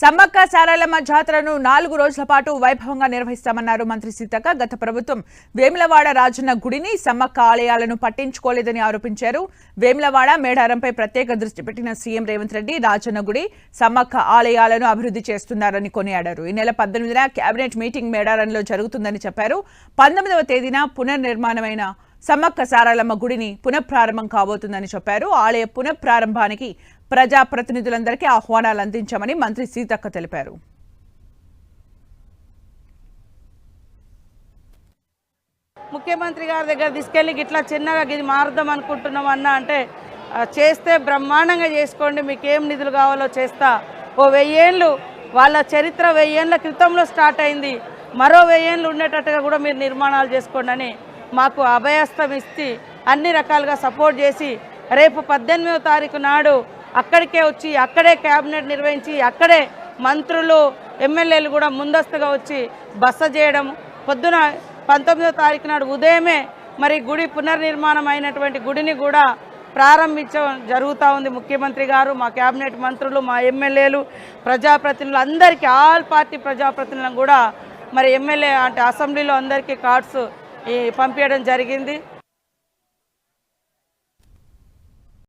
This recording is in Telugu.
సమ్మక్క సారాలమ్మ జాతరను నాలుగు రోజుల పాటు వైభవంగా నిర్వహిస్తామన్నారు మంత్రి సీతక్క. గత ప్రభుత్వం వేములవాడ రాజన్న గుడిని సమ్మక్క ఆలయాలను పట్టించుకోలేదని ఆరోపించారు. వేములవాడ మేడారంపై ప్రత్యేక దృష్టి పెట్టిన సీఎం రేవంత్ రెడ్డి రాజన్న గుడి సమ్మక్క ఆలయాలను అభివృద్ధి చేస్తున్నారని కొనియాడారు. ఈ నెల పద్దెనిమిదిన కేబినెట్ మీటింగ్ మేడారంలో జరుగుతుందని చెప్పారు. పంతొమ్మిదవ తేదీన పునర్నిర్మాణమైన సమ్మక్క సారాలమ్మ గుడిని పునఃప్రారంభం కాబోతుందని చెప్పారు. ఆలయ పునఃప్రారంభానికి ప్రజాప్రతినిధులందరికీ ఆహ్వానాలు అందించామని మంత్రి సీతక్క తెలిపారు. ముఖ్యమంత్రి గారి దగ్గర తీసుకెళ్ళి ఇట్లా చిన్నగా ఇది మారుదాం అనుకుంటున్నాం అన్న అంటే చేస్తే బ్రహ్మాండంగా చేసుకోండి మీకు ఏం నిధులు కావాలో చేస్తా. ఓ వెయ్యేళ్ళు వాళ్ళ చరిత్ర వెయ్యేళ్ళ క్రితంలో స్టార్ట్ అయింది. మరో వెయ్యేళ్ళు ఉండేటట్టుగా కూడా మీరు నిర్మాణాలు చేసుకోండి అని మాకు అభయస్థం ఇస్తే అన్ని రకాలుగా సపోర్ట్ చేసి రేపు పద్దెనిమిదవ తారీఖు నాడు అక్కడికే వచ్చి అక్కడే క్యాబినెట్ నిర్వహించి అక్కడే మంత్రులు ఎమ్మెల్యేలు కూడా ముందస్తుగా వచ్చి బస చేయడం. పొద్దున పంతొమ్మిదో తారీఖు నాడు ఉదయమే మరి గుడి పునర్నిర్మాణం అయినటువంటి గుడిని కూడా ప్రారంభించడం జరుగుతూ ఉంది. ముఖ్యమంత్రి గారు మా కేబినెట్ మంత్రులు మా ఎమ్మెల్యేలు ప్రజాప్రతినిధులు అందరికీ ఆల్ పార్టీ ప్రజాప్రతినిధులను కూడా మరి ఎమ్మెల్యే అంటే అసెంబ్లీలో అందరికీ కార్డ్స్ ఈ పంపించడం జరిగింది.